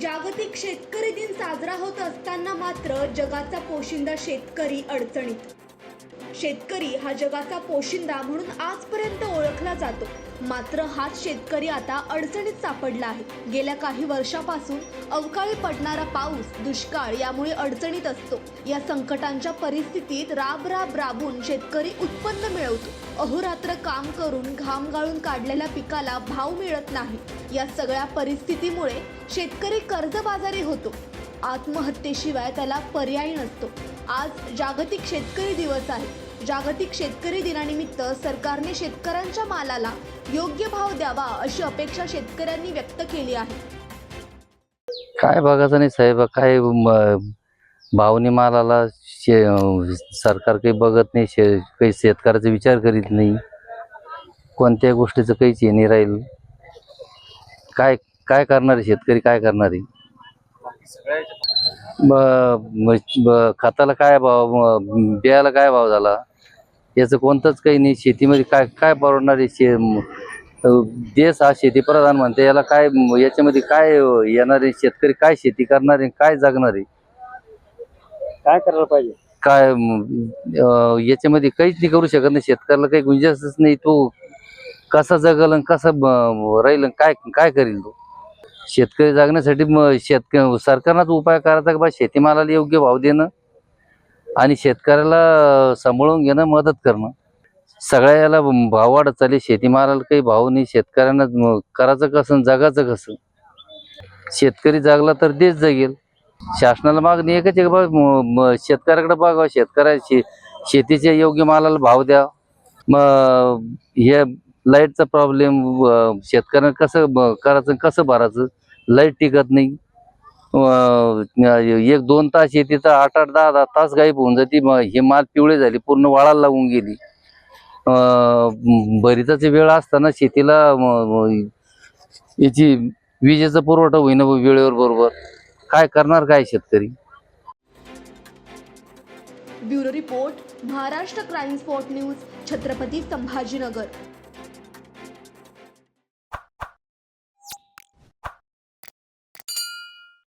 जागतिक शेतकरी दिन साजरा होत असताना मात्र जगाचा पोशिंदा शेतकरी अडचणीत. शेतकरी हा जगाचा पोशिंदा म्हणून आजपर्यंत ओळखला जातो. मात्र हाच शेतकरी आता अडचणीत सापडला आहे. गेल्या काही वर्षापासून अवकाळी पडणारा पाऊस दुष्काळ यामुळे अडचणीत असतो. या संकटांच्या परिस्थितीत राब राब राबून शेतकरी उत्पन्न मिळवतो. अहोरात्र काम करून घाम गाळून काढलेल्या पिकाला भाव मिळत नाही. या सगळ्या परिस्थितीमुळे शेतकरी कर्जबाजारी होतो. आत्महत्येशिवाय त्याला पर्याय नसतो. आज जागतिक शेतकरी दिवस आहे. जागतिक शेतकरी दिनानिमित्त सरकारने शेतकऱ्यांच्या मालाला योग्य भाव द्यावा अशी अपेक्षा शेतकऱ्यांनी व्यक्त केली आहे. काय बघायचं नाही साहेब काय भावनी मालाला शे सरकार काही बघत नाही शे काही शेतकऱ्याचा विचार करीत नाही. कोणत्या गोष्टीचं काहीच हे नाही राहील. काय काय करणार आहे शेतकरी काय करणार? आहे ब- म- ब- खताला काय भाव म- बियाला काय भाव झाला? याचं कोणतंच काही नाही. शेतीमध्ये काय काय परवडणार आहे? शे देश हा शेतीप्रधान म्हणते याला काय याच्यामध्ये काय येणार आहे? शेतकरी काय शेती करणार आहे? काय जगणार आहे? काय करायला पाहिजे? काय याच्यामध्ये काहीच नाही करू शकत नाही शेतकऱ्याला काही गुंजाईशच नाही. तो कसा जगल आणि कसा राहील काय काय करील तो? शेतकरी जगण्यासाठी शेतक सरकारनंच उपाय करायचा की बा? शेतीमालाला योग्य भाव देणं? आणि शेतकऱ्याला सांभाळून घेणं मदत करणं. सगळ्या याला भाव वाढत चालली. शेतीमालाला काही भाव नाही. शेतकऱ्यांना करायचं कसं जगाचं कसं? शेतकरी जगला तर देश जगेल. शासनाला मागणी एकच आहे बा म- म- शेतकऱ्याकडे बघा शेतकऱ्याची शेतीच्या योग्य मालाला भाव द्या. मग हे लाईटचा प्रॉब्लेम शेतकऱ्यांना कसं करायचं कसं भरायचं? लाइट टिकत नाही. एक दोन तास येते तर आठ आठ दहा दहा तास गायब होऊन जाते. हे माल पिवळे झाली पूर्ण वाळाला लागून गेली. अं, भरिताची वेळ असताना शेतीला याची विजेचा पुरवठा होईना वेळेवर बरोबर. काय करणार काय शेतकरी? Bureau report Maharashtra crime spot news Chhatrapati Sambhajinagar.